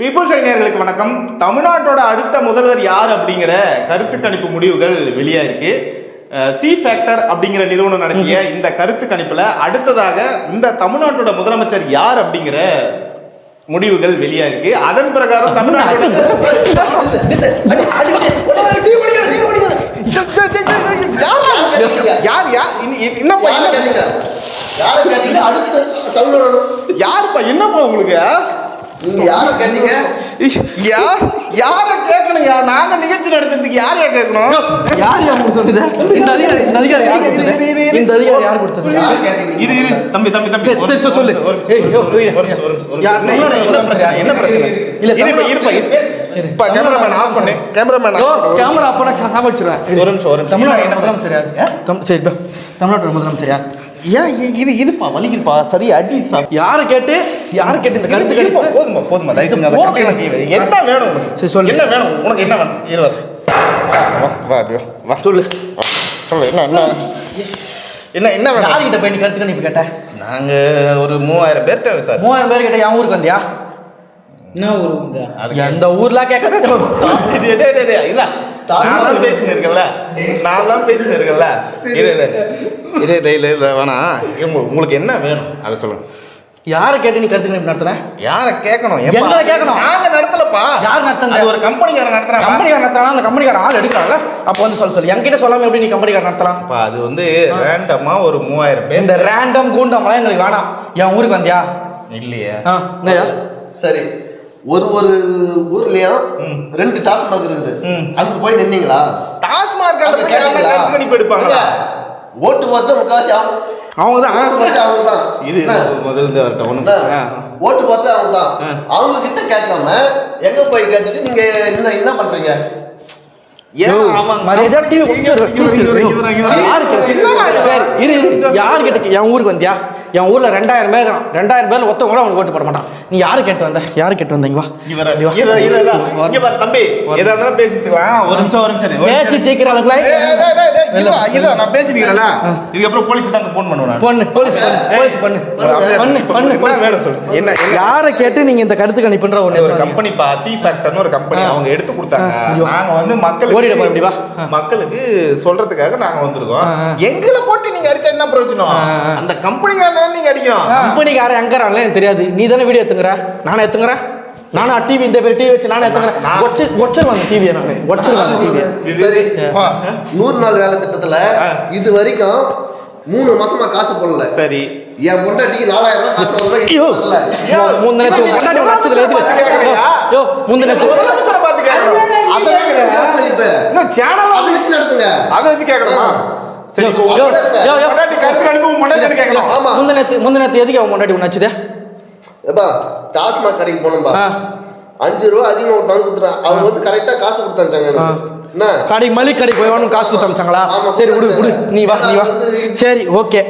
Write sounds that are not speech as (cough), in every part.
Peoples நேயர்களுக்கு வணக்கம் தமிழ்நாட்டோட அடுத்த முதல்வர் யார் அப்படிங்கிற கருத்து கணிப்பு முடிவுகள் வெளியாயிருக்கு சி ஃபேக்டர் அப்படிங்கிற நிறுவனம் நடத்திய இந்த கருத்து கணிப்புல அடுத்ததாக இந்த தமிழ்நாட்டோட முதலமைச்சர் யார் அப்படிங்கிற முடிவுகள் வெளியாயிருக்கு அதன் பிரகாரம் தமிழோட யாருப்பா என்னப்பா உங்களுக்கு நீங்க யாரை கேட்டீங்க? யார்? யார கேட்கணும் யார் நாங்க நிகழ்ச்சி நடத்துறதுக்கு யாரையா கேட்கணும்? யார் யார் சொல்லுது? இந்த அதிகாரி இந்த அதிகாரி யார் கொடுத்தது? இந்த அதிகாரி யார் கொடுத்தது? யாரை கேட்டீங்க? இரு இரு தம்பி தம்பி தம்பி சரி, சரி, சொல்லு. யார். தமிழ்நாடு என்ன பிரச்சனை? இல்ல, இருப்பா இருப்பா இப்ப கேமராமேன் ஆஃப் பண்ணு கேமராமேன் கேமரா அப்ப நான் சாப்பிடுச்சிருவேன் ஒரு நிமிஷம், ஒரு நிமிஷம். தமிழ்நாடு என்ன முதலமைச்சர் யார்? சரி முதலமைச்சர் யார்? ஏன் இது இருப்பா வலிக்குதுப்பா. சரி அடி சார் யாரை கேட்டு? யாரை கேட்டு இந்த கருத்து கணிப்பு? போதுமா போதுமா தயவு செஞ்சு. என்ன வேணும் உனக்கு? சரி, சொல்லு. என்ன வேணும்? உனக்கு என்ன வேணும்? இருபது வா. வா அப்படியே வா. சொல்லு. சொல்லு என்ன என்ன? என்ன என்ன வேணும்? யார்கிட்ட போய் நீ கருத்து கணிப்பு கேட்ட? நாங்க ஒரு மூவாயிரம் பேர்கிட்ட சார் மூவாயிரம் பேர் கிட்ட என் ஊருக்கு வந்தியா? என்ன ஊர் வந்து அதுக்கு எந்த ஊர்ல கேட்க டேய், டேய், டேய், டேய், இல்ல. நான் தான் பேசின்னு இருக்கேன்ல நான் தான் பேசின்னு இருக்கேன்ல இரு இரு இரு இரு வேணாம். உங்களுக்கு என்ன வேணும்? அதை சொல்லுங்க. யாரை கேட்டு நீ கருத்து நடத்துன? யாரை கேட்கணும்? எங்களை கேட்கணும். நாங்க நடத்தலப்பா. யார் நடத்துங்க? அது ஒரு கம்பெனிக்காரன் நடத்துறாங்க கம்பெனிக்காரன் நடத்தலாம் அந்த கம்பெனிக்காரன் ஆள் எடுக்கிறாங்க அப்போ வந்து சொல்ல சொல்லு. என்கிட்ட சொல்லாம எப்படி நீ கம்பெனிக்காரன் நடத்தலாம்? அது வந்து ரேண்டமா ஒரு மூவாயிரம் பேர். இந்த ரேண்டம் கூண்டம்லாம் எங்களுக்கு வேணாம். என் ஊருக்கு வந்தியா? இல்லையே? சரி. ஒரு ஒரு ஊர்லயும். ரெண்டு டாஸ்மாக் இருக்குது. அங்க போய் நின்னீங்களா? டாஸ்மார்க் எடுப்பாங்களா எங்க? ஓட்டு போறது முக்காசி அவங்க அவங்க தான் போறது அவங்க தான் இது முதல்ல பிரச்சனை? ஓட்டு போறது அவங்க தான். அவங்க கிட்ட கேட்காம எங்க போய் கேட்டுட்டு நீங்க என்ன என்ன பண்றீங்க? யார் கேட்டு என் ஊருக்கு வந்தியா? என் ஊர்ல ரெண்டாயிரம் பேர் இருக்கான். ரெண்டாயிரம் பேர் ஒருத்தன் கூட அவனுக்கு ஓட்டு போட மாட்டான். நீ யாரு கேட்டு வந்த? யாரு கேட்டு வந்தீங்க வா. தம்பி. இருந்தாலும் பேசிக்கலாம் ஒரு நிமிஷம் ஒரு நிமிஷம் பேசி தீக்கிற அளவுக்கு ஏய், ஏய், டேய், டேய், டேய், இல்ல. இல்ல, இல்ல, நான் பேசிக்கிறேன்ல இதுக்கப்புறம் போலீஸ் தான் போன் பண்ணுவேன் பண்ணு போலீஸ் பண்ணு போலீஸ் பண்ணு. பண்ணு பண்ணு என்ன வேணும் சொல்லு. என்ன யாரை கேட்டு நீங்க இந்த கருத்து கணிப்புன்ற ஒரு கம்பெனி பா சி ஃபேக்டர்னு ஒரு கம்பெனி. அவங்க எடுத்து கொடுத்தாங்க. நாங்க வந்து ஓடிட போற இப்படி வா. மக்களுக்கு சொல்றதுக்காக நாங்க வந்திருக்கோம். எங்களை போட்டு நீங்க அடிச்சா என்ன பிரயோஜனம்? ஆ, ஆ. கம்பெனிக்காரன் நீங்க அடிக்கும்? கம்பெனிக்காரன் எங்கிறான்ல எனக்கு தெரியாது. நீ தானே வீடியோ எடுத்துங்கிற? நானே எடுத்துங்கிறேன்? நானா டிவி இந்த பேர் டிவி வச்சு நானே எடுத்துக்கிறேன் ஒச்சிருவாங்க டிவியை நான். ஒச்சிருவாங்க டிவியை சரி. நூறு நாள் வேலை திட்டத்துல. இது வரைக்கும் மூணு மாசமா காசு போடல. சரி. என் பொண்டாட்டிக்கு நாலாயிரம் ரூபாய் காசு வரல. முந்தினத்து யோ முந்தினத்து கேட்கணும் அதை கேட்கணும் அதை வச்சு நடத்துங்க. அதை வச்சு கேட்கணுமா? சரி. முந்தினத்து முந்தினத்து எதுக்கு அவன் முன்னாடி ஒன்று வச்சுதே? ஏப்பா டாஸ்மாக் கடைக்கு போனோம்பா. அஞ்சு ரூபா அதிகமா கொடுத்தாங்க கொடுத்துறான் அவங்க வந்து கரெக்டா காசு கொடுத்தாங்க. என்ன? கடைக்கு மளிகை கடைக்கு போய் வேணும் காசு கொடுத்து அமிச்சாங்களா ஆமா, சரி விடு விடு. நீ வா நீ வா. சரி ஓகே.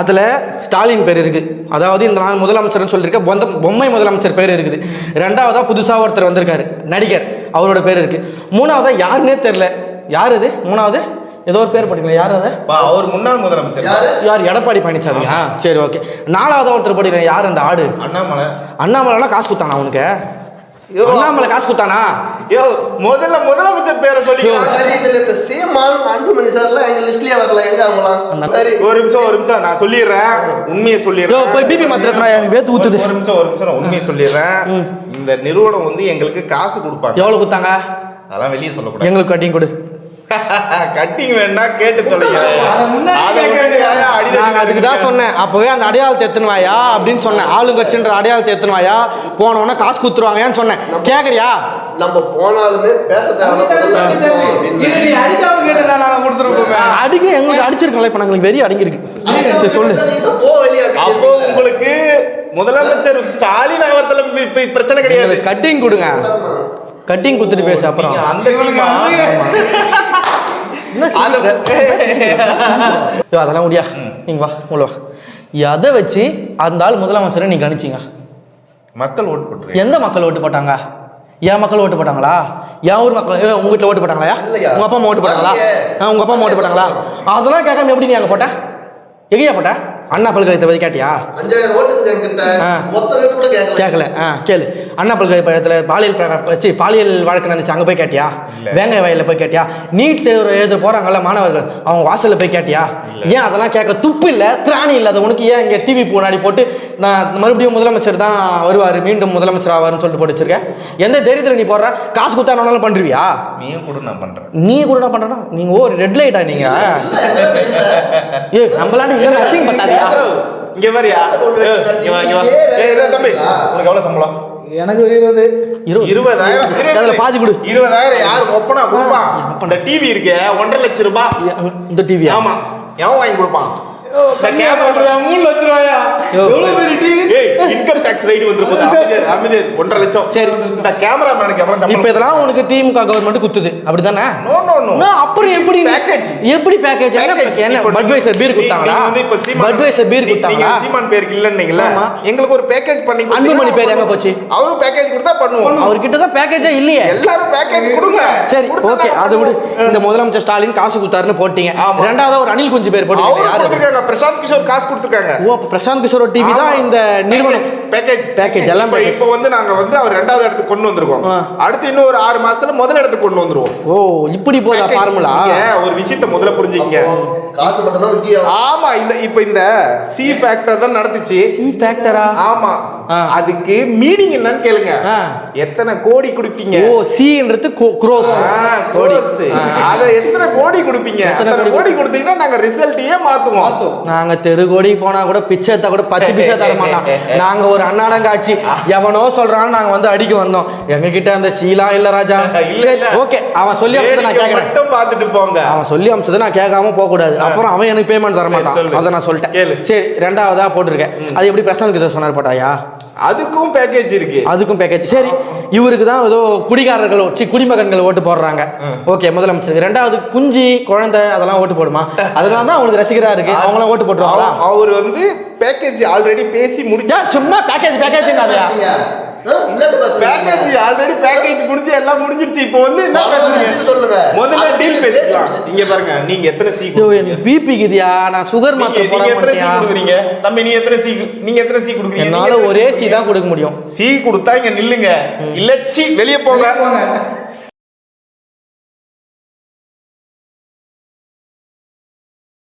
அதில் ஸ்டாலின் பேர் இருக்கு. அதாவது இந்த நான் முதலமைச்சர்னு சொல்லியிருக்க பொந்த பொம்மை முதலமைச்சர் பேர் இருக்குது. ரெண்டாவதா புதுசாக ஒருத்தர் வந்திருக்காரு நடிகர். அவரோட பேர் இருக்கு. மூணாவதா யாருன்னே தெரில யார் இது? மூணாவது? ஏதோ ஒரு பேர் படிக்கல யார் அது? பா, அவர் முன்னாள் முதலமைச்சர். யாரு? யார்? எடப்பாடி பழனிசாமியா? சரி ஓகே. நாலாவதா ஒருத்தர் படிக்கிறேன் யார் அந்த ஆடு? அண்ணாமலை. அண்ணாமலைலாம் காசு கொடுத்தானா அவனுக்கு? அண்ணாமலை காசு கொடுத்தானா? யோ முதல்ல முதலமைச்சர் பேரை சொல்லி சரி இதுல இந்த சீமான் அன்புமணி சார்லாம் எங்க லிஸ்ட்லயே வரல. எங்க அவங்களாம்? சரி. ஒரு நிமிஷம் ஒரு நிமிஷம். நான் சொல்லிடுறேன். உண்மையை யோ சொல்லிடுறேன் போய் பிபி மாத்திரத்துல வேத்து ஊத்துது. ஒரு நிமிஷம் ஒரு நிமிஷம். நான் உண்மையை சொல்லிடுறேன். இந்த நிறுவனம் வந்து எங்களுக்கு காசு கொடுப்பாங்க. எவ்வளவு கொடுத்தாங்க? அதெல்லாம் வெளியே சொல்லக்கூடாது. எங்களுக்கு கட்டிங் கொடு. கட்டிங் வேணா கேட்டு தொலைங்க. அதுக்கு தான் சொன்னேன். அப்பவே அந்த அடையாளத்தை எடுத்துன்னு வாயா அப்படின்னு சொன்னேன். ஆளுங்கட்சின்ற அடையாளத்தை எடுத்துன்னு வாயா. போனோடனே காசு குத்துருவாங்கன்னு சொன்னேன். கேக்குறியா? நம்ம போனாலுமே பேச. அடிக்க எங்களுக்கு அடிச்சிருக்கோம்ல. இப்ப நாங்களுக்கு வெறி அடங்கியிருக்கு. சொல்லு. அப்போ உங்களுக்கு முதலமைச்சர் ஸ்டாலின் அவர்தல பிரச்சனை கிடையாது. கட்டிங் கொடுங்க. கட்டிங் குத்துட்டு பேசு அப்புறம். அந்த டீமா? என்ன அது- ஐயோ, அதெல்லாம் முடியா. நீங்க வா உள்ள வா. எதை வச்சு அந்த ஆள் முதலமைச்சரை நீ கணிச்சிங்க? மக்கள் ஓட்டு போட்டுரு எந்த மக்கள் ஓட்டு போட்டாங்க? என் மக்கள் ஓட்டு போட்டாங்களா? என் ஊர் மக்கள் உங்க வீட்டில் ஓட்டு போட்டாங்களா. உங்க அப்பா அம்மா ஓட்டு போட்டாங்களா? உங்க அப்பா அம்மா ஓட்டு போட்டாங்களா? அதெல்லாம் கேட்காம எப்படி நீ அங்கே போட்ட? எங்கேயா போட்ட? அண்ணா பல்கலைக்கழகத்தை பற்றி கேட்டியா? கேட்கல. ஆ கேளு. அண்ணா பல்கலைக்கழகத்தில் பாலியல் வச்சு பாலியல் வழக்கு நடந்துச்சு. அங்கே போய் கேட்டியா? வேங்காய வயலில் போய் கேட்டியா? நீட் தேர்வு எழுத போகிறாங்கல்ல மாணவர்கள் அவங்க வாசலில் போய் கேட்டியா? ஏன் அதெல்லாம் கேட்க துப்பு இல்லை? திராணி இல்லாத உனக்கு ஏன் இங்கே டிவி முன்னாடி போட்டு நான் மறுபடியும் முதலமைச்சர் தான் வருவார் மீண்டும் முதலமைச்சர் ஆவார்னு சொல்லிட்டு போட்டு வச்சிருக்கேன் எந்த தைரியத்தில் நீ போடுற? காசு கொடுத்தா என்னாலும் பண்ணுறியா நீயும் கூட நான் பண்றேன். நீ கூட என்ன பண்ணுறனா நீங்கள் ஓ ரெட் லைட்டா நீங்கள் ஏ நம்மளாண்ட இல்லை இங்க வரியா? இங்க வா, இங்க வா. ஏய், இதோ தம்பி உனக்கு எவ்வளவு சம்பளம்? எனக்கு இருபது. இருபது? இருபதாயிரம். இரு, அதில் பாதி கொடு. இருபதாயிரம் யாரு? ஒப்பனா கொடுப்பான் இந்த டிவி இருக்கே ஒன்றரை லட்சம் ரூபாய். இந்த டிவியா ஆமா. எவன் வாங்கி கொடுப்பான்? இந்த கேமரா மூணு லட்ச ரூபாயா யோ. எவ்வளவு பெரிய டிவி ஏய் இன்கம் டாக்ஸ் ரைடு ஒன்றரை லட்சம். சரி. இந்த கேமராமேனுக்கு எவ்வளவு இப்போ இதெல்லாம் உனக்கு திமுக கவர்மெண்ட் குத்துது. அப்படிதானே நோ நோ நோ நான் அப்புறம் எப்படி பேக்கேஜ் எப்படி பேக்கேஜ் என்ன பட்வைசர் பீர் நீங்க வந்து இப்ப சீமான் பட்வைசர் பீர் கொடுத்தாங்களா? சீமான் பேருக்கு இல்லன்னீங்கல்ல ஆமா. எங்களுக்கு ஒரு பேக்கேஜ் பண்ணி அன்புமணி பேர் எங்க போச்சு? அவரும் பேக்கேஜ் கொடுத்தா பண்ணுவோம். அவர்கிட்ட தான் பேக்கேஜே இல்லையே. எல்லாரும் பேக்கேஜ் கொடுங்க. சரி ஓகே அதை விடு. இந்த முதலமைச்சர் ஸ்டாலின் காசு கொடுத்தாருன்னு போட்டீங்க. ரெண்டாவது ஒரு அனில் குஞ்சு பேர் போட்டீங்க பிரசாந்த் கிஷோர் காசு கொடுத்துருக்காங்க. ஓ அப்ப பிரசாந்த் கிஷோர் டிவி தான் இந்த நிறுவனம். பேக்கேஜ் Package, எல்லாம் இப்போ வந்து நாங்க வந்து அவர் ரெண்டாவது இடத்துக்கு கொண்டு வந்திருக்கோம். அடுத்து இன்னும் ஒரு ஆறு மாசத்துல முதல் இடத்துக்கு கொண்டு வந்துருவோம். ஓ இப்படி போதா. ஃபார்முலா ஒரு விஷயத்த முதல்ல புரிஞ்சுக்கங்க. காசு மட்டும் தான் ஆமா இந்த இப்போ இந்த சி ஃபேக்டர் தான் நடந்துச்சு. சி ஃபேக்டரா ஆமா. அதுக்கு மீனிங் என்னன்னு கேளுங்க. எத்தனை கோடி கொடுப்பீங்க? ஓ சின்றது குரோஸ் கோடி. அத எத்தனை கோடி கொடுப்பீங்க? எத்தனை கோடி கோடி கொடுத்தீங்கன்னா நாங்க ரிசல்ட்டையே மாத்துவோம். நாங்க தெரு கோடி போனா கூட பிச்சை கூட பத்து (laughs) பிச்சை தர மாட்டோம். நாங்க ஒரு அன்னாடங்காட்சி. எவனோ சொல்றான்னு நாங்க வந்து அடிக்க வந்தோம். எங்க கிட்ட அந்த சீலா இல்ல ராஜா. ஓகே. அவன் சொல்லி அமைச்சதை நான் மட்டும் பார்த்துட்டு போங்க. அவன் சொல்லி அமைச்சதை நான் கேட்காம போக கூடாது அப்புறம் அவன் எனக்கு பேமெண்ட் தர மாட்டான். அதை நான் சொல்லிட்டேன். சரி ரெண்டாவதா போட்டிருக்கேன். அது எப்படி பிரசாந்த் கிஷோர் சொன்னார் போட்டாயா? அதுக்கும் பேக்கேஜ் இருக்கு. அதுக்கும் பேக்கேஜ் சரி இவருக்கு தான் ஏதோ குடிகாரர்கள் சி குடிமகன்கள் ஓட்டு போடுறாங்க. ஓகே முதலமைச்சர். ரெண்டாவது குஞ்சு குழந்தை அதெல்லாம் ஓட்டு போடுமா? அதனால தான் அவங்களுக்கு ரசிகரா இருக்கு. அவங்களாம் ஓட்டு போட்டுருவாங்களா? அவ- அவர் வந்து பேக்கேஜ் ஆல்ரெடி பேசி முடிச்சா சும்மா package package package. Already package முடிஞ்சு எல்லாம் முடிஞ்சிருச்சு. இப்போ வந்து என்ன பேசுறீங்க? சொல்லுங்க. முதல்ல டீல் பேசி பேசிக்கலாம். இங்க பாருங்க நீங்க எத்தனை சி எனக்கு பிபி குதியா நான் சுகர் மாத்திரை நீங்க போட எத்தனை சி மாட்டியா? கொடுக்குறீங்க? தம்பி நீ எத்தனை சி நீங்க எத்தனை சி கொடுக்குறீங்க? என்னால ஒரே சி தான் கொடுக்க முடியும். சி கொடுத்தா இங்க நில்லுங்க. இல்ல சி வெளிய போங்க.